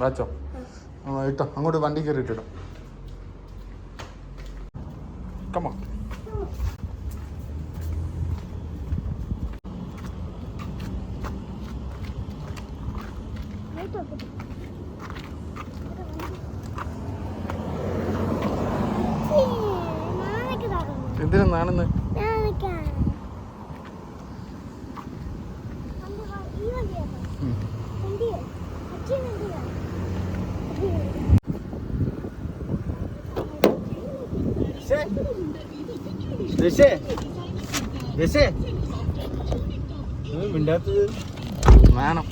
വാച്ചോ ഇട്ടോ. അങ്ങോട്ട് വണ്ടി കയറി ഇട്ടിടും കമ്മ മിണ്ടാത്തത്. നാണം.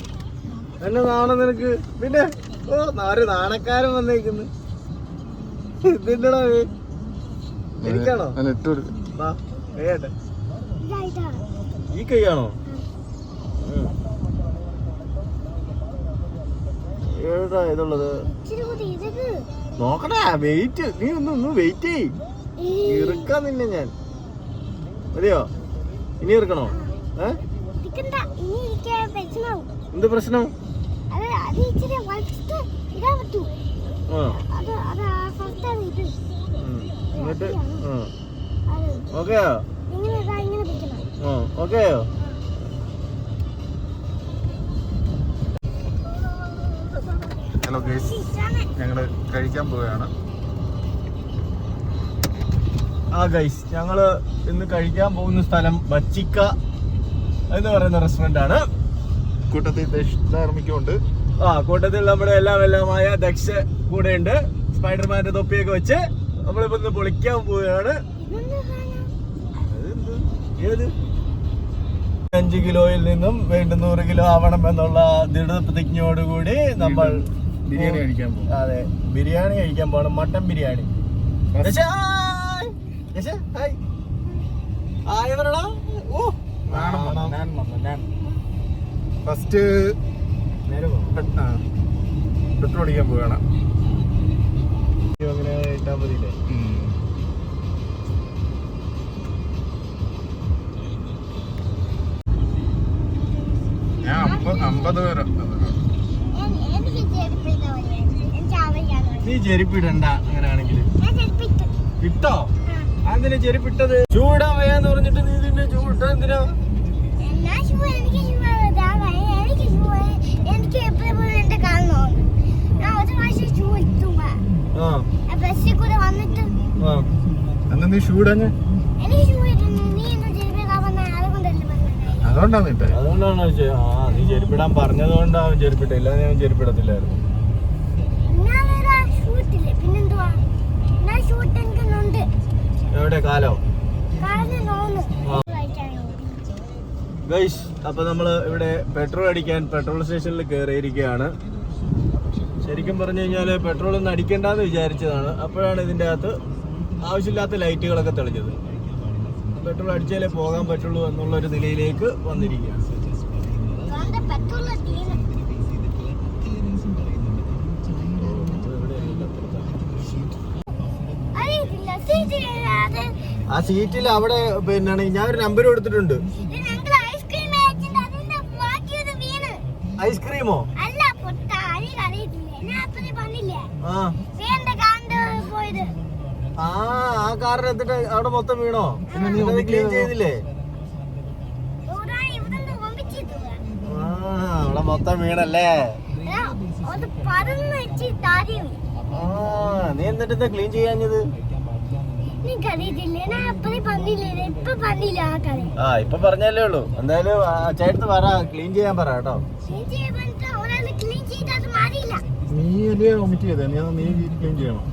എന്നെ നാണം നിനക്ക്. പിന്നെ ഓ നാല് നാണക്കാരൻ വന്നേക്കുന്നു. ഇതിന്റെടാ എനിക്കാണോ? കൈയാട്ടെ ഈ കൈയാണോ. ഏതാ ഇതുള്ളത്? നോക്കടാ നോക്കണേ വെയിറ്റ് നീ ഒന്ന് ഒന്ന് വെയിറ്റ് ചെയ് ഇറുക്കാൻ നിന്നെ ഞാൻ. മതിയോ? ഇനി ഇറക്കണോ എന്ത് പ്രശ്നം. എന്നിട്ട് ഓക്കെയോ ഇങ്ങനെ ഇതാ ഇങ്ങനെ പിടിക്കണം ആ ഓക്കെയോ ഹലോ ഗേസ് ഞങ്ങൾ കഴിക്കാൻ പോവുകയാണ്. ആ ഗൈസ് ഞങ്ങൾ ഇന്ന് കഴിക്കാൻ പോകുന്ന സ്ഥലം ബച്ചിക്ക എന്ന് പറയുന്ന റെസ്റ്റോറന്റ് ആണ്. കൂട്ടത്തിൽ ദക്ഷിണാർമിക്കുണ്ട് ആ കൂട്ടത്തിൽ നമ്മുടെ എല്ലാം എല്ലാമായ ദക്ഷ കൂടെ ഉണ്ട് സ്പൈഡർമാന്റെ തൊപ്പിയൊക്കെ വെച്ച് നമ്മളിപ്പോ ഇന്ന് പൊളിക്കാൻ പോവുകയാണ്? ഏത്? അഞ്ച് കിലോയിൽ നിന്നും വീണ്ടും നൂറ് കിലോ ആവണം എന്നുള്ള ദൃഢ ദൃഢപ്രതിജ്ഞയോടുകൂടി നമ്മൾ ബിരിയാണി കഴിക്കാൻ പോകും അതെ ബിരിയാണി കഴിക്കാൻ പോകണം മട്ടൻ ബിരിയാണി. ഹായ്. ഓ, നാണം. ഫസ്റ്റ് നേരെ പോ. പെട്രോൾ അടിക്കാൻ അങ്ങനെ മതിയില്ലേ? ഞാൻ അമ്പത് അമ്പത് പേര്. എൻ- എനിക്ക് ചെരുപ്പിട്ട പോലെ എനിക്ക് അവയ്ക്കാണ് നീ ചെരുപ്പിടണ്ട അങ്ങനെയാണെങ്കിൽ ഇട്ടോ? അതിന് ചെരുപ്പിട്ടത്? ചൂടാവയാന്ന് പറഞ്ഞിട്ട് നീ ഇതിന്റെ ചൂട്ട എന്തിനാ? എല്ലാ ഷൂ എനിക്ക് നീ എനിക്ക് ഷൂ എനിക്ക് ഞാൻ എന്റെ എവിടെ? കാലോ? ഗൈസ് അപ്പൊ നമ്മൾ ഇവിടെ പെട്രോൾ അടിക്കാൻ പെട്രോൾ സ്റ്റേഷനിൽ കയറിയിരിക്കുകയാണ് ശരിക്കും പറഞ്ഞു കഴിഞ്ഞാൽ പെട്രോൾ ഒന്നും അടിക്കണ്ടെന്ന് വിചാരിച്ചതാണ്. അപ്പോഴാണ് ഇതിന്റെ അകത്ത് ആവശ്യമില്ലാത്ത ലൈറ്റുകളൊക്കെ തെളിഞ്ഞത്. പെട്രോൾ അടിച്ചാലേ പോകാൻ പറ്റുള്ളൂ എന്നുള്ള ഒരു നിലയിലേക്ക് വന്നിരിക്കുകയാണ്. ആ സീറ്റിൽ അവിടെ പിന്നെ ഞാൻ ഒരു നമ്പർ കൊടുത്തിട്ടുണ്ട് ഐസ്ക്രീമോ ആ ആ കാറിന് എത്തിട്ട് അവിടെ മൊത്തം വീണോ? പിന്നെ ക്ലീൻ ചെയ്തില്ലേ? ആ അവിടെ മൊത്തം വീണല്ലേ? നീ എന്നിട്ട് ക്ലീൻ ചെയ്യാഞ്ഞത്? ആ ഇപ്പൊ പറഞ്ഞല്ലേ ഉള്ളൂ. എന്തായാലും ചേട്ടത്ത് പറ ക്ലീൻ ചെയ്യാൻ പറ കേട്ടോ. നീ അല്ലേ വൊമിറ്റ് ചെയ്തേ? നീ അത് നീ ക്ലീൻ ചെയ്യണം.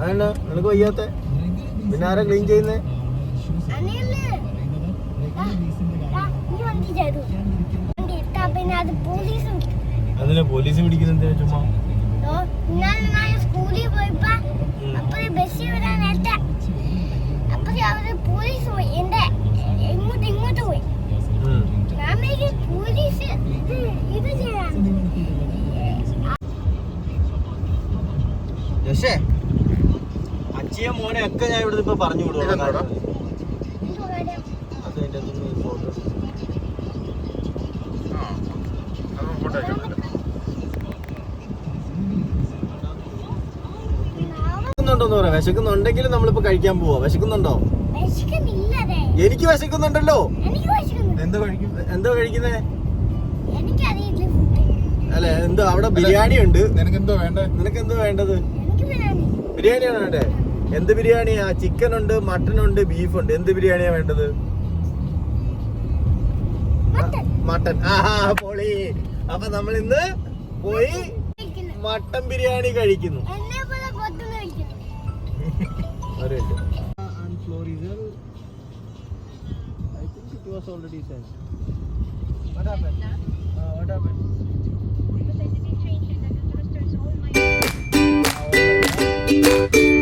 അതല്ല നിനക്ക് വയ്യാത്ത. പിന്നെ ആരാ ക്ലീൻ ചെയ്യുന്നേ? അതിനെ പോലീസും അതിന് പോലീസ് പിടിക്കുന്ന ചുമ്മാ? സ്കൂളിൽ പോയപ്പോ അപ്പഴേ ബസ്സിൽ വരാൻ നേരത്തെ അപ്പഴേ അവർ പോലീസ് പോയി. എന്റെ ഇങ്ങോട്ട് ഇങ്ങോട്ട് പോയി. വിചാരിച്ചു പോലീസ് ഇത് ചെയ്യാൻ. അച്ഛയെ മോനെ ഒക്കെ ഞാൻ ഇവിടെ ഇപ്പൊ പറഞ്ഞു വിടുവാ വിശക്കുന്നുണ്ടെങ്കിൽ നമ്മളിപ്പോ കഴിക്കാൻ പോവാ. വിശക്കുന്നുണ്ടോ? എനിക്ക് വിശക്കുന്നുണ്ടല്ലോ. എന്താ കഴിക്കും? എന്താ കഴിക്കുന്നേ? അല്ലെ എന്തോ അവിടെ ബിരിയാണി ഉണ്ട്. നിനക്ക് എന്തോ വേണ്ടേ? നിനക്ക് എന്തോ വേണ്ടത്? എനിക്ക് ബിരിയാണി. ബിരിയാണിയാണ് വേണ്ടേ? എന്ത് ബിരിയാണിയാ? ചിക്കൻ ഉണ്ട് മട്ടൺ ഉണ്ട് ബീഫ് ഉണ്ട്. എന്ത് ബിരിയാണിയാ വേണ്ടത്? മട്ടൻ. മട്ടൺ ആഹാ പൊളി. അപ്പൊ നമ്മൾ ഇന്ന് പോയി മട്ടൻ ബിരിയാണി കഴിക്കുന്നു. red. And Florizel, I think it was already sent. What happened? Uh, what happened? Because I didn't change it, I just all my.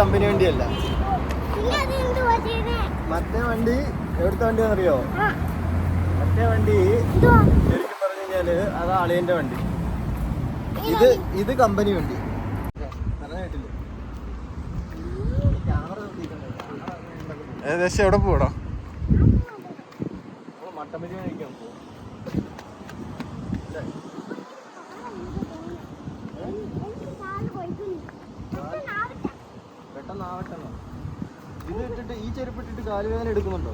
Company വണ്ടിയല്ല? മറ്റേ വണ്ടി എവിടുത്തെ വണ്ടിയാണെന്നറിയോ? എന്നറിയോ മറ്റേ വണ്ടി ശരിക്കും പറഞ്ഞു കഴിഞ്ഞാൽ അത് അളിയന്റെ വണ്ടി. ഇത് ഇത് കമ്പനി വണ്ടി. ഏകദേശം എവിടെ പോടാ മട്ടമ്പരി കഴിക്കാൻ പോകും എനിക്ക് കാൽ കൊയ്ക്കുന്നു. പെട്ടെന്ന് ആവട്ടെ. പെട്ടെന്ന് ആവട്ടെ. ഇത് ഇട്ടിട്ട് ഈ ചെരുപ്പ് ഇട്ടിട്ട് കാലുവേദന എടുക്കുന്നുണ്ടോ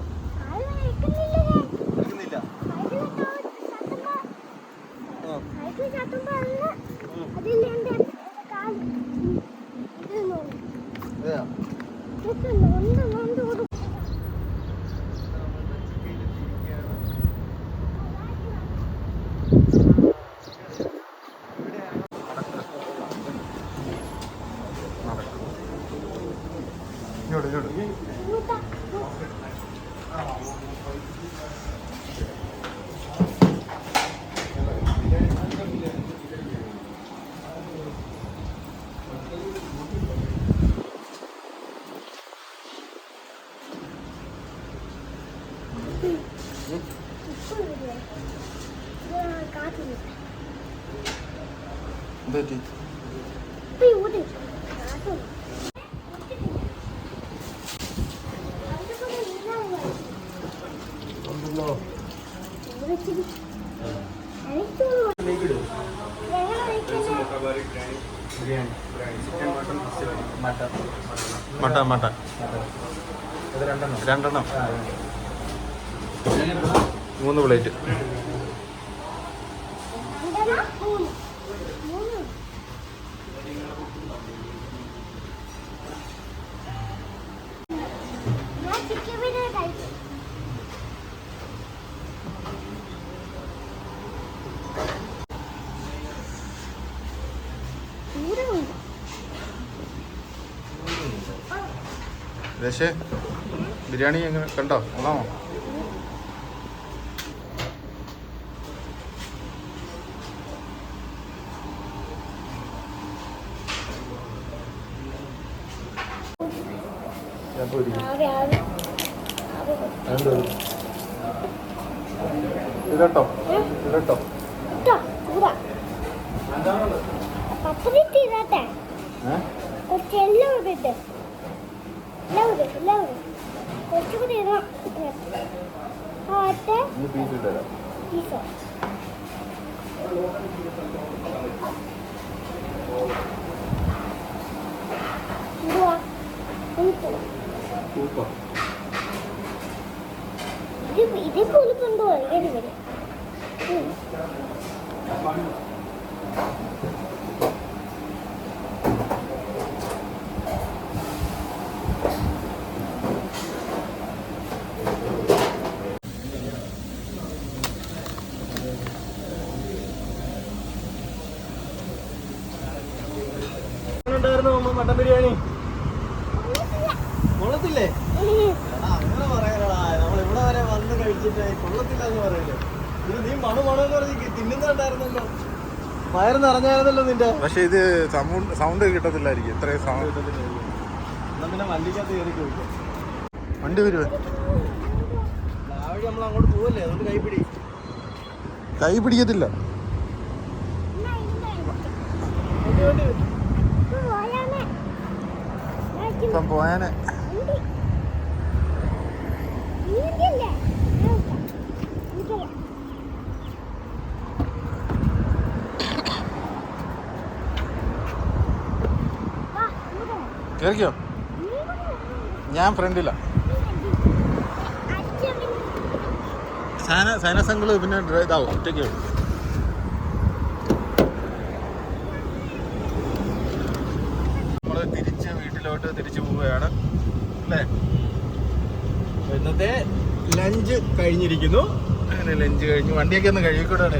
മട്ടൻ മട്ടൻ രണ്ടെണ്ണം മൂന്ന് പ്ലേറ്റ് മൂന്ന് മൂന്ന് ഞാൻ ചിക്കൻ ബിരിയാണി കഴിച്ചു. രശേ ബിരിയാണി എങ്ങനെ കണ്ടോ? കൊള്ളാമോ? ഇരട്ടോ ഇരട്ടോ ഇതട്ടോ ഇതട്ടോ പപ്പരിട്ട് ഇതാട്ടെ കുറച്ച് എല്ലാം ഇട്ടിട്ട് എല്ലാം ഇടും എല്ലാം ഇടും കുറച്ചുകൂടി നീ പുളിപ്പുണ്ടോ വരും. വരും ഉണ്ടായിരുന്നു അമ്മ മട്ടൻ ബിരിയാണി കൊള്ളത്തില്ലേ? എടാ, അങ്ങനെ പറയാനടാ. നമ്മൾ ഇവിടെ വരെ വന്ന് കഴിച്ചിട്ട് കൊള്ളത്തില്ല എന്ന് പറയല്ലേ. ഇത് നീ മണു മണു എന്ന് പറഞ്ഞ് തിന്നുന്നുണ്ടായിരുന്നല്ലോ. വയറ് നിറഞ്ഞായിരുന്നല്ലോ നിന്റെ. പക്ഷെ ഇത് സൗണ്ട് സൗണ്ട് കിട്ടത്തില്ലായിരിക്കും. ഇത്രയും സൗണ്ട് എന്നാ പിന്നെ വണ്ടിക്കകത്ത് കയറി ചോദിക്കാം വണ്ടി വരുവേ രാവിലെ നമ്മൾ അങ്ങോട്ട് പോവല്ലേ? അതുകൊണ്ട് കൈപ്പിടി കൈ പിടിക്കത്തില്ല വണ്ടി വണ്ടി പോയാമേ ഇപ്പം പോയാനെ. കേൾക്കോ ഞാൻ ഫ്രണ്ടില്ല സൈന സൈന പിന്നെ ഇതാവും ഒറ്റയ്ക്ക് നമ്മൾ തിരിച്ച് വീട്ടിലോട്ട് തിരിച്ചു പോവുകയാണ്. അല്ലേ? ഇന്നത്തെ ലഞ്ച് കഴിഞ്ഞിരിക്കുന്നു. അങ്ങനെ ലഞ്ച് കഴിഞ്ഞു. വണ്ടിയൊക്കെ ഒന്ന് കഴുകിക്കൂടാണ്.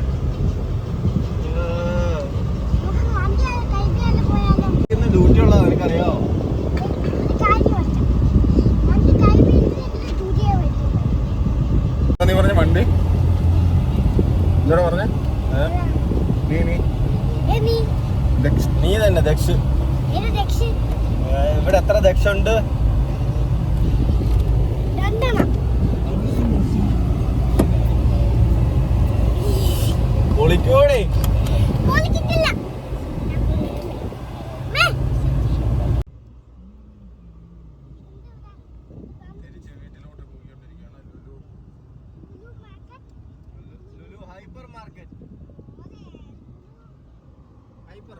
ഡ്യൂട്ടി ഉള്ളത് നിനക്കറിയോ? നീ പറഞ്ഞ വണ്ടി? പറഞ്ഞ? നീ നീ? ദക്ഷ- നീ തന്നെ ദക്ഷ്. ഏഹ് ഇവിടെ എത്ര പൊളിക്കോടെ. പോയിക്കൊണ്ടിരിക്കുകയാണ് Lulu Lulu hyper market hyper.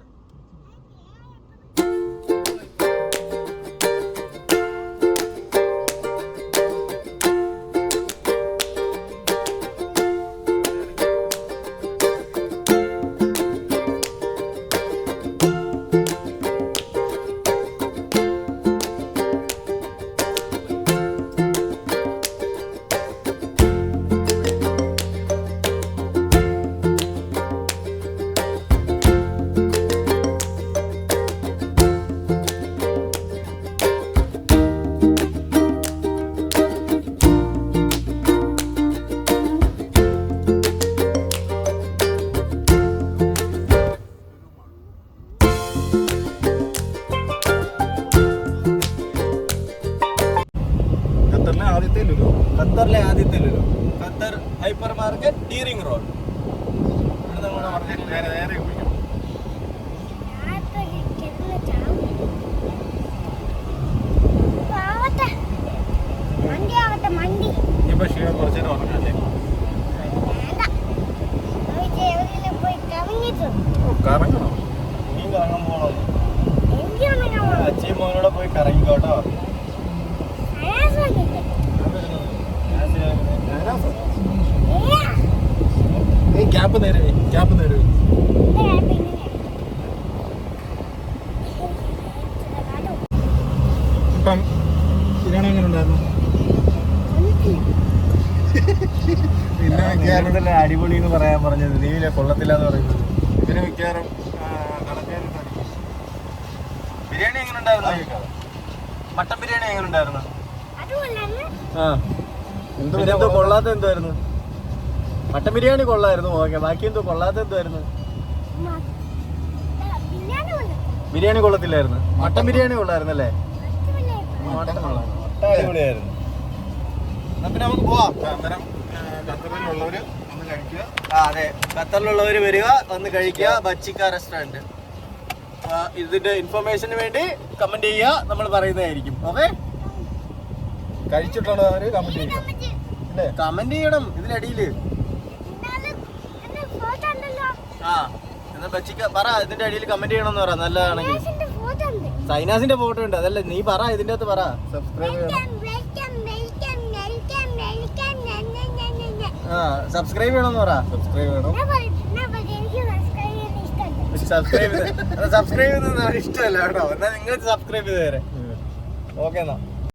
D ring road നേരെ നേരെ ക്ഷീണം കുറച്ച് ഉറങ്ങാല്ലേ കറങ്ങണം. നീ കറങ്ങാൻ പോകണം മോനോടെ പോയി കറങ്ങിക്കോട്ടോ ക്യാപ്പ് നേരെ ക്യാപ്പ് നേരെ. ഇപ്പം ബിരിയാണി എങ്ങനെ ഉണ്ടായിരുന്നു? പിന്നെ അടിപൊളി എന്ന് പറയാൻ പറഞ്ഞത്. നീവിലെ കൊള്ളത്തില്ല എന്ന് പറയുന്നത്. ഇതിന് മിക്കവാറും ബിരിയാണി എങ്ങനെ ഉണ്ടായിരുന്നു? മട്ടൻ ബിരിയാണി എങ്ങനെ ഉണ്ടായിരുന്നു? ആ. എന്തോ കൊള്ളാത്ത എന്തായിരുന്നു മട്ടൻ ബിരിയാണി കൊള്ളായിരുന്നു ഓക്കെ ബാക്കി എന്തോ കൊള്ളാത്ത എന്തായിരുന്നു? ബിരിയാണി കൊള്ളത്തില്ലായിരുന്നു. മട്ടൻ ബിരിയാണി കൊള്ളായിരുന്നല്ലേ മട്ടൻ കൊള്ളാം. അടിപൊളിയായിരുന്നു. പിന്നെ നമുക്ക് പോവാം. അന്നേരം ഖത്തറിലുള്ളവര് ഒന്ന് കഴിക്കുക. അതെ. ഖത്തറിലുള്ളവർ വരിക വന്ന് കഴിക്കുക. ബച്ചിക്ക റെസ്റ്റോറന്റ് ഇതിന്റെ ഇൻഫർമേഷന് വേണ്ടി കമന്റ് ചെയ്യുക. നമ്മൾ പറയുന്നതായിരിക്കും. ഓക്കെ? കഴിച്ചിട്ടുള്ളവര് കമന്റ് ചെയ്യുക. കമന്റ് ചെയ്യണം ഇതിനടിയിൽ ഫോട്ടോ ഉണ്ടല്ലോ ആ എന്നാ ബച്ചിക്ക പറ ഇതിന്റെ അടിയിൽ കമന്റ് ചെയ്യണമെന്ന് പറ നല്ലതാണെങ്കിൽ. ഫോട്ടോ ഉണ്ട്. സൈനാസിന്റെ ഫോട്ടോ ഉണ്ട് അതല്ല നീ പറ ഇതിന്റെ അകത്ത് പറ സബ്സ്ക്രൈബ് ചെയ്യണം. ആ സബ്സ്ക്രൈബ് ചെയ്യണമെന്ന് പറ. സബ്സ്ക്രൈബ് ചെയ്യണം. സബ്സ്ക്രൈബ് സബ്സ്ക്രൈബ് സബ്സ്ക്രൈബ് ചെയ്യുന്നത് ഇഷ്ടമല്ല. കേട്ടോ. എന്നാ നിങ്ങൾ സബ്സ്ക്രൈബ് ചെയ്തേരെ തരാം. ഓക്കെ എന്നാ.